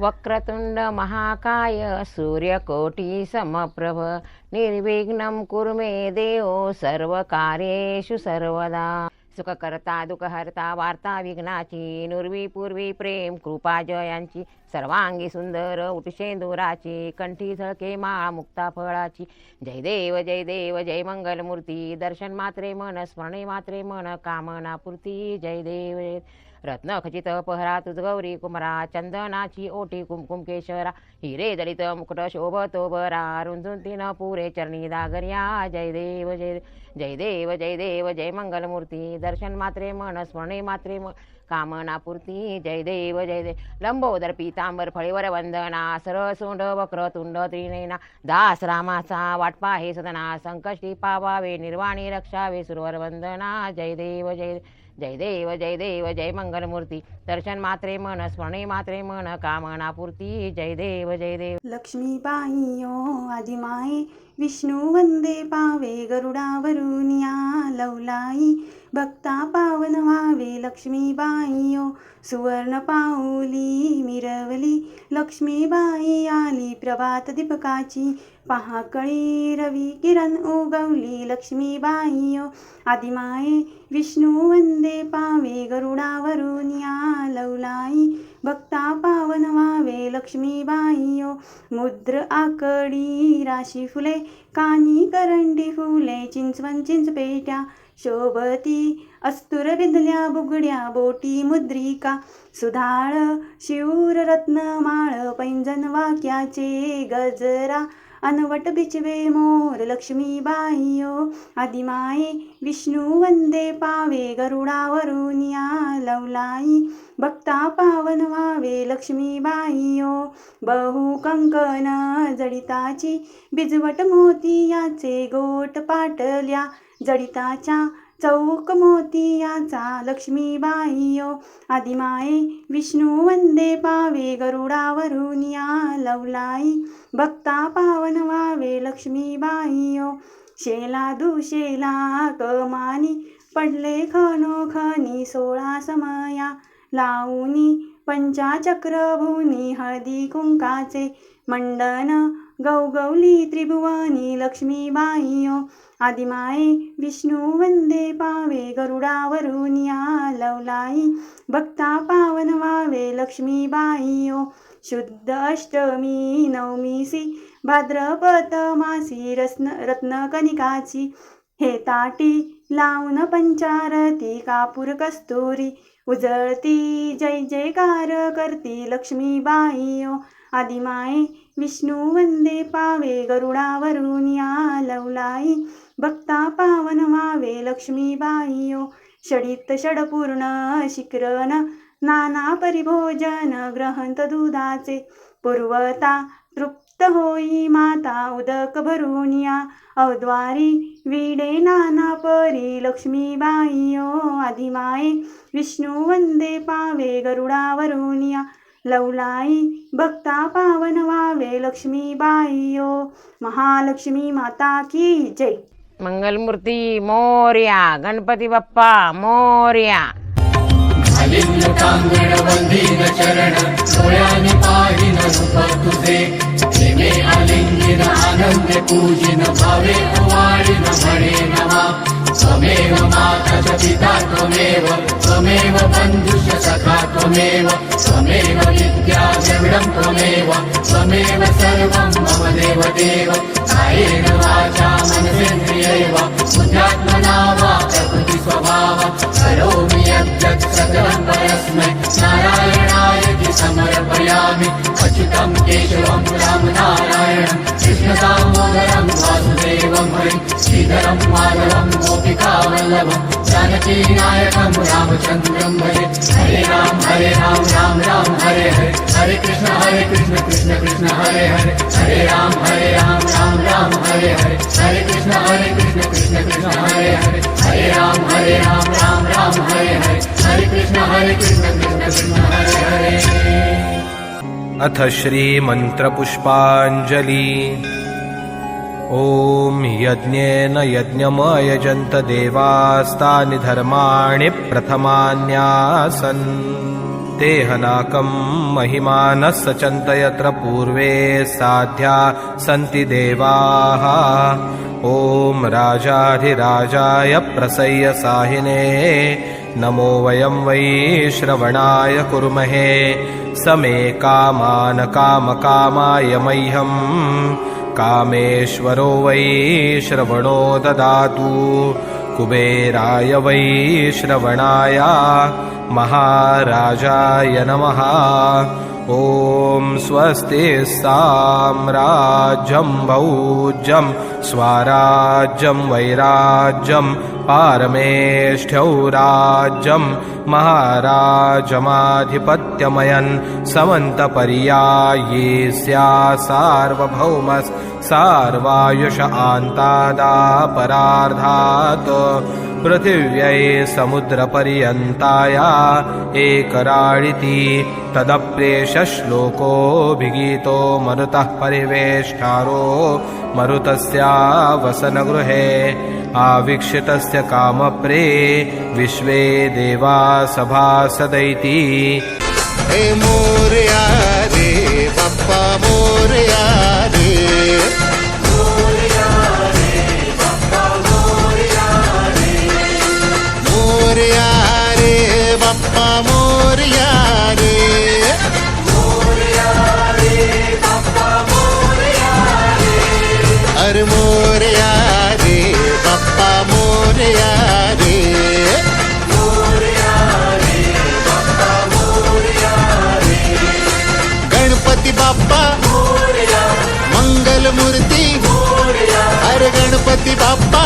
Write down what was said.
वक्रतुंड महाकाय सूर्यकोटी समप्रभ। निर्विघ्नं कुरु मे देव सर्वकार्येषु सर्वदा। सुखकर्ता दुःखहर्ता वार्ता विघ्नाची नुर्वी पूर्वी प्रेम कृपा जयांची सर्वांगी सुंदर उटशेंदुराची कंठी झळके माळा मुक्ता फळाची। जय देव जय देव जय मंगलमूर्ती दर्शन मात्रे मन स्मरणे मात्रे मन कामना पूर्ती जय देव। जय रत्न खचित पहरा तुझगौरी कुमरा चंदनाची ओटी कुमकुम केशरा हिरे दलित मुकुट शोभतो बरा रुंजून तीन पुरे चरणी दागर्या जय देव जय जय देव जय देव जय मंगलमूर्ती। दर्शन मात्रे मन स्मरणे मात्रे म कामना पूर्ती। जय देव जय देव लंबोदर पीतांबर फळीवर वंदना। सरळ सोंड वक्र तुंड त्रिनेना। दास रामाचा वाटपा हे सदना। संकष्टी पावावे निर्वाणी रक्षावे सुरवर वंदना। जय देव जय जय देव जय देव जय मंगलमूर्ती. दर्शन मात्रे मन स्मरणे मात्रे मन कामना पूर्ती. जय देव जय देव. लक्ष्मीबाई ओ आदिमाये विष्णू वंदे पावे गरुडावरुनिया लवलाई. भक्ता पावन व्हावे लक्ष्मीबाई ओ सुवर्ण पाऊली मिरवली. लक्ष्मीबाई आली प्रभात दीपकाची. पहाकळी रवी किरण उगवली. लक्ष्मीबाई ओ आदिमाये विष्णू वंदे पावे गरुडावरुनिया लवलाई भक्ता पावन व्हावे लक्ष्मीबाई ओ मुद्र आकडी राशी फुले कानी करंडी फुले चिंचवन चिंचपेट्या शोभती अस्तुर विधल्या बुगड्या बोटी मुद्रिका सुधाळ शिऊर रत्नमाळ पैंजन वाक्याचे गजरा अनवट बिचवे मोर लक्ष्मीबाई ओ आदिमाये विष्णू वंदे पावे गरुडावरून या लवलाई भक्ता पावन व्हावे लक्ष्मीबाई ओ बहु कंकण जडिताची बिजवट मोती याचे गोट पाटल्या जडिताच्या चौक मोतियाचा लक्ष्मीबाई आदिमाये विष्णू वंदे पावे गरुडावरून या लवलाई. भक्ता पावन व्हावे लक्ष्मीबाई शेला दुशेला कमानी. पडले खनोखनी सोळा समया लावणी पंचाचक्रभुनी हळदी कुंकाचे मंडन. गौगौली त्रिभुवनी लक्ष्मीबाईयो आदिमाये विष्णू वंदे पावे गरुडावरून या लवलाई भक्ता पावन व्हावे लक्ष्मीबाईयो शुद्ध अष्टमी नवमीसी भाद्रपद मासी रत्न रत्नकनिकाची हे ताटी लावून पंचारती कापूर कस्तुरी उजळती जय जयकार करती लक्ष्मीबाईयो आदिमाये विष्णू वंदे पावे गरुडावरून या लवलाई भक्ता पावन व्हावे लक्ष्मीबाईयो. षडित षडपूर्ण शिकरण नाना परिभोजन ग्रहंत दुधाचे. पूर्वता तृप्त होई माता उदक भरून या. अवद्वारी विडे नाना परी लक्ष्मीबाईयो. आदिमाये विष्णू वंदे पावे गरुडावरून या. लवलाई भक्ता पावन व्हावे. लक्ष्मीबाई ओ महालक्ष्मी माता की जय. मंगलमूर्ती मोर्या गणपती बाप्पा मोर्या. अलिंगटांगण वंदीन चरण डोळ्याने पाहिन रूप तुझे प्रेमे आलिंगिन आनंद पूजिन भावे ओवाळीन म्हणे नमा। त्वमेव माता च पिता त्वमेव द्रविडं त्वमेव त्वमेव सर्वं मम देव देव कायेन वाचा मनसेन्द्रियैव बुद्ध्यात्मना वा प्रकृति स्वभाव करोमि यद्यत् सकलं परस्मै नारायणाय समर्पयामि। अच्युतं केशवं रामनारायणं कृष्णदामोदरं वासुदेवं हरिं श्रीधरं माधवं गोपिकावल्लभं जानकीनायकं रामचन्द्रं भजे। हरे राम हरे राम राम राम हरे हरे। हरे कृष्ण हरे कृष्ण कृष्ण कृष्ण हरे हरे। हरे राम हरे राम राम राम हरे हरे। हरे कृष्ण हरे कृष्ण कृष्ण कृष्ण हरे हरे। हरे राम हरे राम राम राम हरे हरे। हरे कृष्ण हरे कृष्ण कृष्ण कृष्ण हरे हरे। अथ श्रीमन्त्रपुष्पाञ्जलि। ॐ यज्ञेन यज्ञमयजन्त देवास्तानि धर्माणि प्रथमान्यासन्। तेहनाकं महिमानः सचन्त यत्र पूर्वे साध्या सन्ति देवाः। ॐ राजाधिराजाय प्रसय्य साहिने नमो वयं वै श्रवणाय कुर्महे। समे कामान् कामकामाय मह्यम् कामेश्वरो वै श्रवणो ददातु। कुबेराय वै श्रवणाय महाराजाय नमः। ॐ स्वस्ति साम्राज्यं भौज्यं स्वाराज्यं वैराज्यं पारमेष्ठ्यौ राज्यं महाराजमाधिपत्यमयन् समन्तपर्याये स्या सार्वभौमस् सार्वायुष आन्तादापरार्धात् पृथिव्यै समुद्रपर्यन्ताया एकराळिति तदप्रेषश्लोकोऽभिगीतो मरुतः परिवेष्टारो मरुतस्या वसनगृहे यस्य कामप्रे विश्वे देवा सभासदैति हे मोर्या रे बप्पा मोर्या। मूर्ती. अरे गणपती बाप्पा